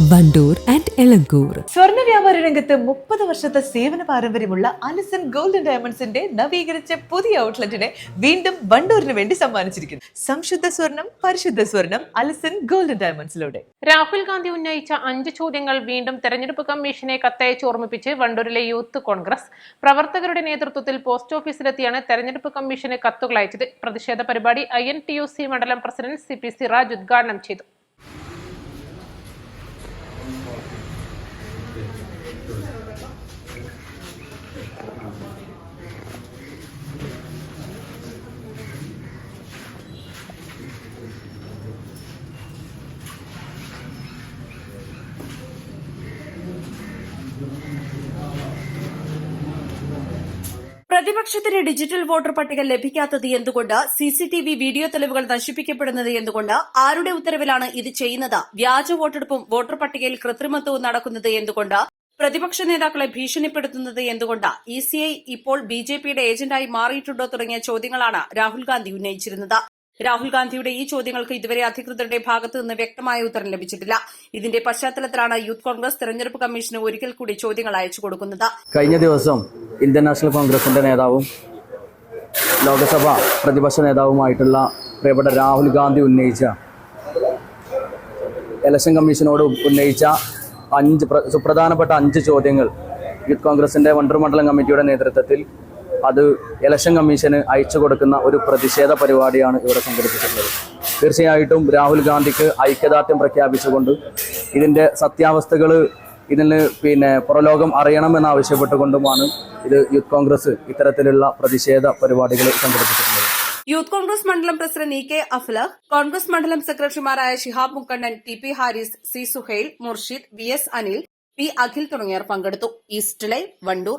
Wandoor and Elankur. സ്വർണ വ്യാപാര രംഗത്ത് മുപ്പത് വർഷത്തെ സേവന പാരമ്പര്യമുള്ള അലിസൺ ഗോൾഡൻ ഡയമണ്ട്സിന്റെ നവീകരിച്ച പുതിയ ഔട്ട്ലെറ്റിനെ വീണ്ടും വണ്ടൂരിന് വേണ്ടി സമ്മാനിച്ചിരിക്കുന്നു. സംശുദ്ധ സ്വർണം പരിശുദ്ധ സ്വർണം അലിസൺ ഗോൾഡൻ ഡയമണ്ട്സിലൂടെ. രാഹുൽ ഗാന്ധി ഉന്നയിച്ച അഞ്ച് ചോദ്യങ്ങൾ വീണ്ടും തെരഞ്ഞെടുപ്പ് കമ്മീഷനെ കത്തയച്ച് ഓർമ്മിപ്പിച്ച് വണ്ടൂരിലെ യൂത്ത് കോൺഗ്രസ് പ്രവർത്തകരുടെ നേതൃത്വത്തിൽ പോസ്റ്റ് ഓഫീസിലെത്തിയാണ് തെരഞ്ഞെടുപ്പ് കമ്മീഷന് കത്തുകൾ അയച്ചത്. പ്രതിഷേധ പരിപാടി I N T U C മണ്ഡലം പ്രസിഡന്റ് സി പി സിറാജ് ഉദ്ഘാടനം ചെയ്തു. പ്രതിപക്ഷത്തിന് ഡിജിറ്റൽ വോട്ടർ പട്ടിക ലഭിക്കാത്തത് എന്തുകൊണ്ട്? C C T V video തെളിവുകൾ നശിപ്പിക്കപ്പെടുന്നത് എന്തുകൊണ്ട്? ആരുടെ ഉത്തരവിലാണ് ഇത് ചെയ്യുന്നത്? വ്യാജ വോട്ടെടുപ്പും വോട്ടർ പട്ടികയിൽ കൃത്രിമത്വവും നടക്കുന്നത് എന്തുകൊണ്ട്? പ്രതിപക്ഷ നേതാക്കളെ ഭീഷണിപ്പെടുത്തുന്നത് എന്തുകൊണ്ട്? ഇ ഇപ്പോൾ ബിജെപിയുടെ ഏജന്റായി മാറിയിട്ടുണ്ടോ തുടങ്ങിയ ചോദ്യങ്ങളാണ് രാഹുൽ ഗാന്ധി ഉന്നയിച്ചിരുന്നത്. രാഹുൽ ഗാന്ധിയുടെ ഈ ചോദ്യങ്ങൾക്ക് ഇതുവരെ അധികൃതരുടെ ഭാഗത്തു നിന്ന് വ്യക്തമായ ഉത്തരം ലഭിച്ചിട്ടില്ല. ഇതിന്റെ പശ്ചാത്തലത്തിലാണ് യൂത്ത് കോൺഗ്രസ് തെരഞ്ഞെടുപ്പ് കമ്മീഷന് ഒരിക്കൽ കൂടി ചോദ്യങ്ങൾ അയച്ചു കൊടുക്കുന്നത്. കഴിഞ്ഞ ദിവസം ഇന്ത്യൻ നാഷണൽ കോൺഗ്രസിന്റെ നേതാവും ലോകസഭ പ്രതിപക്ഷ നേതാവുമായിട്ടുള്ള പ്രിയപ്പെട്ട രാഹുൽ ഗാന്ധി ഉന്നയിച്ച ഇലക്ഷൻ കമ്മീഷനോട് ഉന്നയിച്ച അഞ്ച് സുപ്രധാനപ്പെട്ട അഞ്ച് ചോദ്യങ്ങൾ യൂത്ത് കോൺഗ്രസിന്റെ മണ്ഡലം കമ്മിറ്റിയുടെ നേതൃത്വത്തിൽ അത് ഇലക്ഷൻ കമ്മീഷന് അയച്ചു കൊടുക്കുന്ന ഒരു പ്രതിഷേധ പരിപാടിയാണ് ഇവിടെ സംഘടിപ്പിച്ചിട്ടുള്ളത്. തീർച്ചയായിട്ടും രാഹുൽ ഗാന്ധിക്ക് ഐക്യദാർഢ്യം പ്രഖ്യാപിച്ചുകൊണ്ട് ഇതിന്റെ സത്യാവസ്ഥകൾ ഇതിന് പിന്നെ പുറലോകം അറിയണമെന്ന് ആവശ്യപ്പെട്ടുകൊണ്ടുമാണ് ഇത് യൂത്ത് കോൺഗ്രസ് ഇത്തരത്തിലുള്ള പ്രതിഷേധ പരിപാടികൾ സംഘടിപ്പിച്ചിട്ടുള്ളത്. യൂത്ത് കോൺഗ്രസ് മണ്ഡലം president E K Aflah Congress മണ്ഡലം സെക്രട്ടറിമാരായ Shihab Mukkannan T P Haris C Suhail Murshid V S Anil P Akhil തുടങ്ങിയവർ പങ്കെടുത്തു. East live Wandoor.